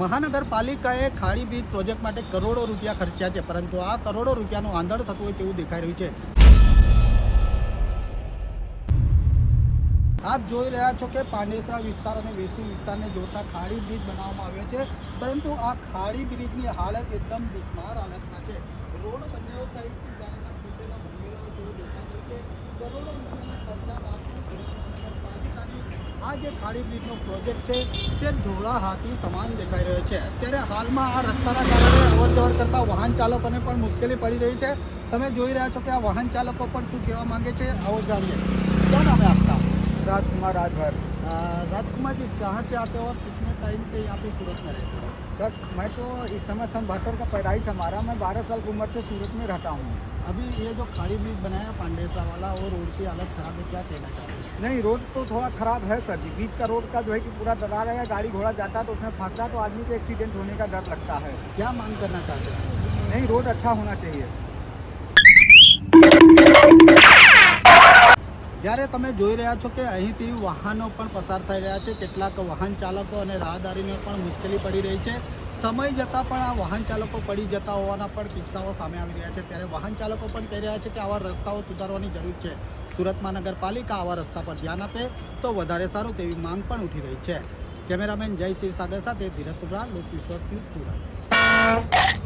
મહાનગરપાલિકાએ ખાડી bridge project માટે કરોડો રૂપિયા ખર્ચ્યા છે, પરંતુ આ કરોડો રૂપિયાનું આંધણ થતું હોય તેવું દેખાઈ રહ્યું છે. આપ જોઈ રહ્યા છો કે પાંડેસરા વિસ્તાર અને વેસુ વિસ્તારને જોતા ખાડી બ્રિજ બનાવવામાં આવ્યો છે, પરંતુ આ ખાડી બ્રિજની હાલત એકદમ બિસ્માર હાલતમાં છે. રોડ બંને સાઈડથી જાણે કે તૂટેલા ભંગેલા જેવું દેખાઈ રહ્યું છે કરોડો રૂપિયાના ખર્ચા બાદ સુરત મહાનગરપાલિકાની જે ખાડી બ્રિજનો પ્રોજેક્ટ છે તે ધોળા હાથી સમાન દેખાઈ રહ્યો છે. ત્યારે હાલમાં આ રસ્તાના કારણે અવરજવર કરતા વાહન ચાલકોને પણ મુશ્કેલી પડી રહી છે. તમે જોઈ રહ્યા છો કે આ વાહન ચાલકો પણ શું કહેવા માંગે છે આવો જાણીએ. ક્યાં નામે આપતા? રાજકુમાર રાજભર. રાજકુમાર જી ક્યાં છે આપ કિતને ટાઈમ છે યહાં પે સુરત મેં सर मैं तो इस समय बहत्तर का पैदाइश हमारा मैं बारह साल की उम्र से सूरत में रहता हूँ। अभी ये जो खाड़ी ब्रिज बनाया पांडेसा वाला वो रोड की हालत खराब है क्या कहना चाहते हैं? नहीं रोड तो थोड़ा ख़राब है सर जी। बीच का रोड का जो है कि पूरा दरार है गाड़ी घोड़ा जाता है तो उसमें फंसता तो आदमी के एक्सीडेंट होने का डर लगता है। क्या मांग करना चाहते हैं? नहीं रोड अच्छा होना चाहिए। જ્યારે તમે જોઈ રહ્યા છો કે અહીંથી વાહનો પણ પસાર થઈ રહ્યા છે, કેટલાક વાહન ચાલકો અને રાહદારીને પણ મુશ્કેલી પડી રહી છે. સમય જતાં પણ આ વાહન ચાલકો પડી જતા હોવાના પણ કિસ્સાઓ સામે આવી રહ્યા છે. ત્યારે વાહન ચાલકો પણ કહી રહ્યા છે કે આવા રસ્તાઓ સુધારવાની જરૂર છે. સુરત મહાનગરપાલિકા આવા રસ્તા પર ધ્યાન આપે તો વધારે સારું તેવી માંગ પણ ઉઠી રહી છે. કેમેરામેન જય શિવસાગર સાથે ધીરજ સુબ્રા લોક વિશ્વાસ ન્યૂઝ સુરત.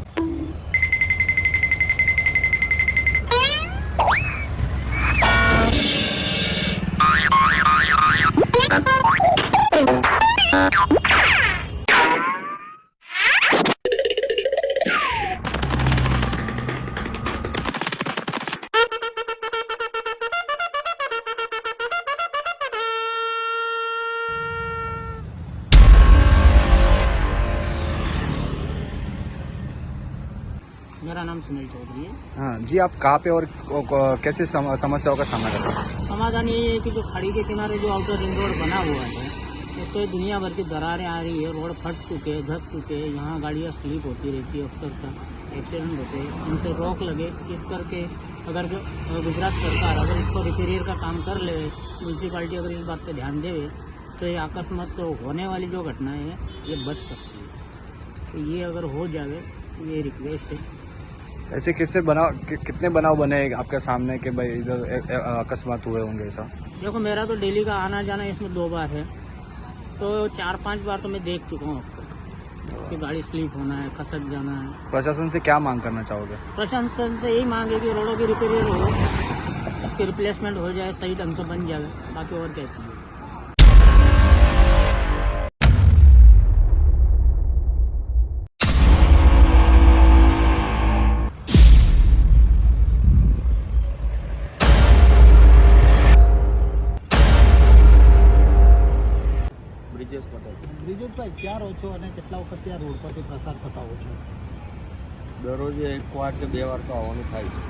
मेरा नाम सुनील चौधरी है। हाँ जी आप कहाँ पे और कैसे सम, समस्याओं का सामना करते हैं? समाधान यही है कि जो खाड़ी के किनारे जो आउटर रिंग रोड बना हुआ है उस पर दुनिया भर की दरारें आ रही है रोड फट चुके हैं धस चुके हैं यहाँ गाड़ियाँ स्लिप होती रहती है अक्सर सा एक्सीडेंट होते हैं उनसे रोक लगे इस करके अगर जो गुजरात सरकार अगर इसको रिपेरियर का काम कर ले म्यूनसिपाली अगर इस बात पर ध्यान देवे तो ये अकस्मात तो होने वाली जो घटनाएँ हैं ये बच सकती है। तो ये अगर हो जाए तो ये रिक्वेस्ट है। ऐसे किससे बनाव कि, कितने बनाव बने आपके सामने कि भाई इधर अकस्मात हुए होंगे ऐसा? देखो मेरा तो डेली का आना जाना इसमें दो बार है। तो चार पाँच बार तो मैं देख चुका हूँ अब तक कि गाड़ी स्लिप होना है खसक जाना है। प्रशासन से क्या मांग करना चाहोगे? प्रशासन से यही मांग है कि रोडों की रिपेयर हो उसकी रिप्लेसमेंट हो जाए सही ढंग से बन जाए बाकी और क्या चाहिए? બ્રિજેશભાઈ ક્યાં રહો છો અને કેટલા વખત ત્યાં રોડ પરથી પ્રસાર થતા હો છો? દરરોજ એક વાર કે બે વાર તો આવવાનું થાય છે.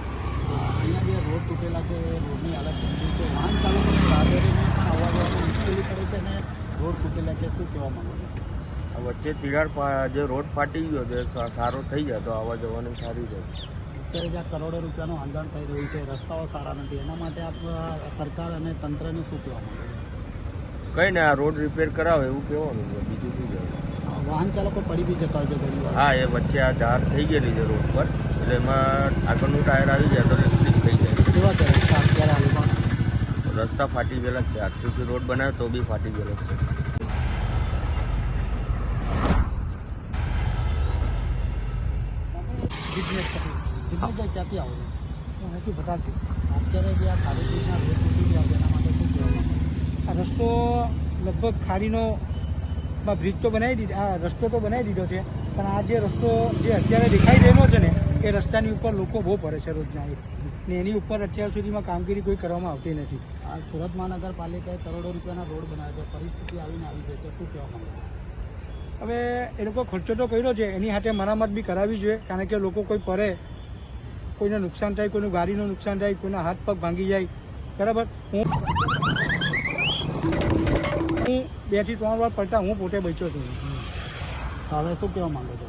અહીંયા જે રોડ તૂટેલા છે રોડની હાલત ગંભીર છે. વાહન ચાલકોને રાહદારીને પણ આવવા જવાનું મુશ્કેલી પડે છે અને રોડ તૂટેલા છે શું કહેવા માંગો છો? વચ્ચે તિરાડ જે રોડ ફાટી ગયો છે સારો થઈ જાય તો આવવા જવાનું સારી રહે અત્યારે જ્યાં કરોડો રૂપિયાનું આંદોલન થઈ રહ્યું છે રસ્તાઓ સારા નથી. એના માટે આપ સરકાર અને તંત્રને શું કહેવા માંગો છો? કઈ ને આ રોડ રિપેર કરાવે એવું કહેવાનું છે. બીજું શું છે વાહન ચાલકો પડી બી જતા હોય છે હા એ વચ્ચે આ ધાર થઈ ગયેલી છે રોડ પર. એટલે એમાં આગળનું ટાયર આવી જાય તો સ્લીપ થઈ જાય. કેવા છે રસ્તા અત્યારે હાલમાં રસ્તા ફાટી ગયેલા છે. આરસીસી રોડ બનાવ્યો તો બી ફાટી ગયેલો છે. બિઝનેસ ક્યાંથી આવો? છો હું નથી બતાવતી અત્યારે જે આ ખાલી બ્રિજના રોડ તૂટી ગયા છે એના માટે શું કહેવા માંગો છો? આ રસ્તો લગભગ ખાડીનો માં બ્રિજ તો બનાવી દીધો આ રસ્તો તો બનાવી દીધો છે પણ આ જે રસ્તો જે અત્યારે દેખાઈ રહેલો છે ને એ રસ્તાની ઉપર લોકો બહુ પડે છે રોજના ને એની ઉપર અત્યાર સુધીમાં કામગીરી કોઈ કરવામાં આવતી નથી. આ સુરત મહાનગરપાલિકાએ કરોડો રૂપિયાના રોડ બનાવ્યા છે. પરિસ્થિતિ આવીને આવી ગઈ છે. શું કહેવા માંગે હવે એ લોકો ખર્ચો તો કર્યો છે. એની સાથે મરામત બી કરાવવી જોઈએ. કારણ કે લોકો કોઈ પડે કોઈને નુકસાન થાય કોઈનું ગાડીનું નુકસાન થાય કોઈના હાથ પગ ભાંગી જાય. બરાબર? હું બેથી ત્રણ વાર પડતા હું પોતે બચ્યો છું. હવે શું કહેવા માંગો છો?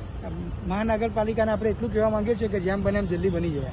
મહાનગરપાલિકાને આપણે એટલું કહેવા માંગીએ છીએ કે જેમ બને એમ જલ્દી બની જાય.